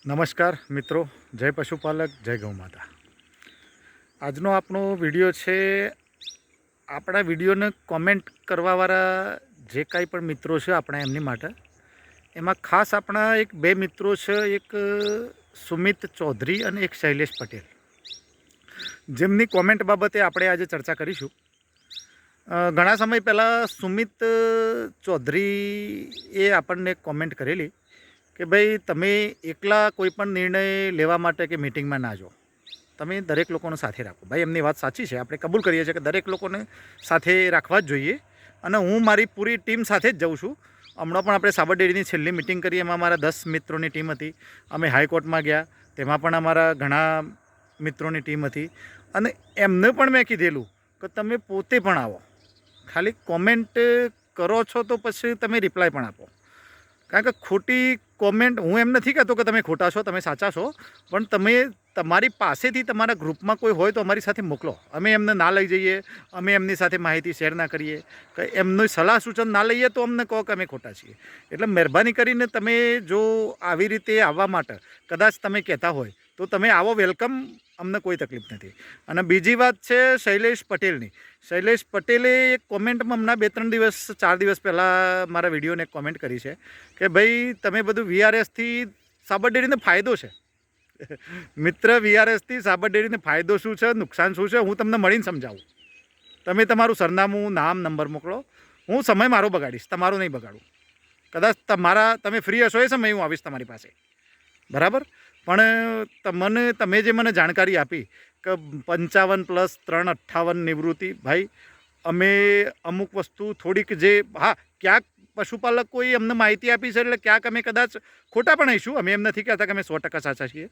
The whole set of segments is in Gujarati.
નમસ્કાર મિત્રો, જય પશુપાલક, જય ગૌ માતા. આજનો આપણો વીડિયો છે, આપણા વિડીયોને કોમેન્ટ કરવાવાળા જે કાંઈ પણ મિત્રો છે આપણા એમની માટે, એમાં ખાસ આપણા એક બે મિત્રો છે, એક સુમિત ચૌધરી અને એક શૈલેષ પટેલ. જેમની કોમેન્ટ બાબતે આપણે આજે ચર્ચા કરીશું. ઘણા સમય પહેલાં સુમિત ચૌધરી એ આપણને કોમેન્ટ કરેલી કે ભાઈ તમે એકલા કોઈ પણ નિર્ણય લેવા માટે કે મિટિંગમાં ના જાઓ. તમે દરેક લોકોને સાથે રાખો. ભાઈ, એમની વાત સાચી છે. આપણે કબૂલ કરીએ છીએ કે દરેક લોકોને સાથે રાખવા જ જોઈએ. અને હું મારી પૂરી ટીમ સાથે જ જાઉં છું. હમણાં પણ આપણે સાબર ડેરીની છેલ્લી મિટિંગ કરી. એમાં અમારા દસ મિત્રોની ટીમ હતી. અમે હાઈકોર્ટમાં ગયા. તેમાં પણ અમારા ઘણા મિત્રોની ટીમ હતી. અને એમને પણ મેં કીધેલું કે તમે પોતે પણ આવો. ખાલી કોમેન્ટ કરો છો તો પછી તમે રિપ્લાય પણ આપો. કારણ કે ખોટી કોમેન્ટ હું એમ નથી કહેતો કે તમે ખોટા છો, તમે સાચા છો, પણ તમે તમારી પાસેથી તમારા ગ્રુપમાં કોઈ હોય તો અમારી સાથે મોકલો. અમે એમને ના લઈ જઈએ, અમે એમની સાથે માહિતી શેર ના કરીએ. કે એમની સલાહ સૂચન ના લઈએ તો અમને કહો કે અમે ખોટા છીએ. એટલે મહેરબાની કરીને તમે જો આવી રીતે આવવા માટે કદાચ તમે કહેતા હોય તો તમે આવો, વેલકમ. અમને કોઈ તકલીફ નથી. અને બીજી વાત છે શૈલેષ પટેલની. શૈલેષ પટેલે એક કોમેન્ટમાં હમણાં બે ત્રણ દિવસ, ચાર દિવસ પહેલાં મારા વિડીયોને કોમેન્ટ કરી છે કે, ભાઈ, તમે બધું વીઆરએસથી સાબર ડેરીને ફાયદો છે. મિત્ર વીઆરએસથી સાબર ડેરીને ફાયદો શું છે? નુકસાન શું છે? હું તમને મળીને સમજાવું. તમે તમારું સરનામું, નામ, નંબર મોકલો. હું સમય મારો બગાડીશ. તમારો નહીં બગાડું. કદાચ તમારા, તમે ફ્રી હશો એ સમયે હું આવીશ તમારી પાસે. બરાબર? પણ તમને તમે જે મને જાણકારી આપી કે પંચાવન પ્લસ ત્રણ અઠ્ઠાવન નિવૃત્તિ, ભાઈ, અમે અમુક વસ્તુ થોડીક જે, હા, ક્યાંક પશુપાલક કોઈ અમને માહિતી આપી છે એટલે ક્યાંક અમે કદાચ ખોટા પણ હઈશું. અમે એમ નથી કહેતા કે અમે સો ટકા સાચા છીએ.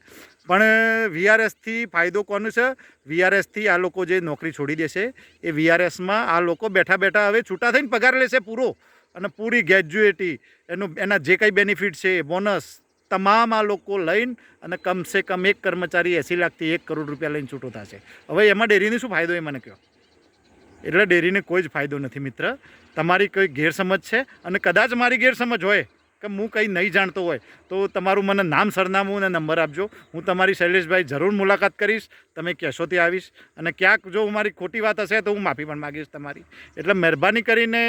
પણ વીઆરએસથી ફાયદો કોનો છે? વીઆરએસથી આ લોકો જે નોકરી છોડી દેશે, એ વીઆરએસમાં આ લોકો બેઠા બેઠા હવે છૂટા થઈને પગાર લેશે પૂરો. અને પૂરી ગ્રેજ્યુએટી એનું, એના જે કંઈ બેનિફિટ છે બોનસ તમામ આ લોકો લઈને અને કમસે કમ એક કર્મચારી એંસી લાખથી એક કરોડ રૂપિયા લઈને છૂટો થશે. હવે એમાં ડેરીને શું ફાયદો એ મને કહો? એટલે ડેરીને કોઈ જ ફાયદો નથી મિત્ર. તમારી કોઈ ગેરસમજ છે અને કદાચ મારી ગેરસમજ હોય કે હું કંઈ નહીં જાણતો હોય, તો તમારું મને નામ સરનામું અને નંબર આપજો. હું તમારી શૈલેષભાઈ જરૂર મુલાકાત કરીશ, તમે કહેશો ત્યાં આવીશ અને ક્યાંક જો મારી ખોટી વાત હશે તો હું માફી પણ માગીશ તમારી. એટલે મહેરબાની કરીને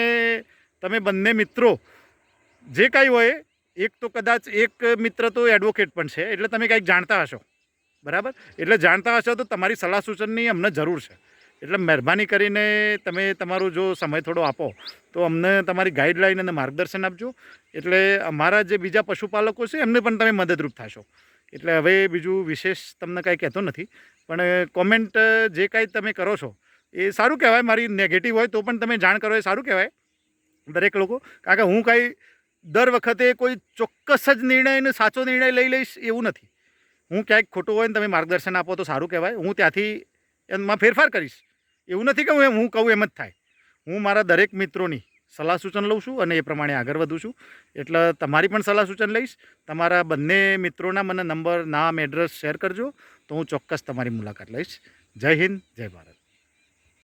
તમે બંને મિત્રો, જે કાંઈ હોય એક તો કદાચ એક મિત્ર તો એડવોકેટ પણ છે, એટલે તમે કંઈક જાણતા હશો. બરાબર? એટલે જાણતા હશો તો તમારી સલાહ સૂચનની અમને જરૂર છે. એટલે મહેરબાની કરીને તમે તમારો જો સમય થોડો આપો, તો અમને તમારી ગાઈડલાઈન અને માર્ગદર્શન આપજો. એટલે અમારા જે બીજા પશુપાલકો છે, એમને પણ તમે મદદરૂપ થશો. એટલે હવે બીજું વિશેષ તમને કાંઈ કહેતો નથી, પણ કોમેન્ટ જે કાંઈ તમે કરો છો, એ સારું કહેવાય. મારી નેગેટિવ હોય તો પણ તમે જાણ કરો, એ સારું કહેવાય. દરેક લોકો. કારણ કે હું કાંઈ દર વખતે કોઈ ચોક્કસ જ નિર્ણયને સાચો નિર્ણય લઈ લઈશ એવું નથી. હું ક્યાંક ખોટું હોય ને તમે માર્ગદર્શન આપો તો સારું કહેવાય. હું ત્યાંથી એમાં ફેરફાર કરીશ. એવું નથી કે હું હું કહું એમ જ થાય. હું મારા દરેક મિત્રોની સલાહ સૂચન લઉં છું અને એ પ્રમાણે આગળ વધું છું. એટલે તમારી પણ સલાહ સૂચન લઈશ. તમારા બંને મિત્રોના મને નંબર, નામ, એડ્રેસ શેર કરજો તો હું ચોક્કસ તમારી મુલાકાત લઈશ. જય હિન્દ, જય ભારત.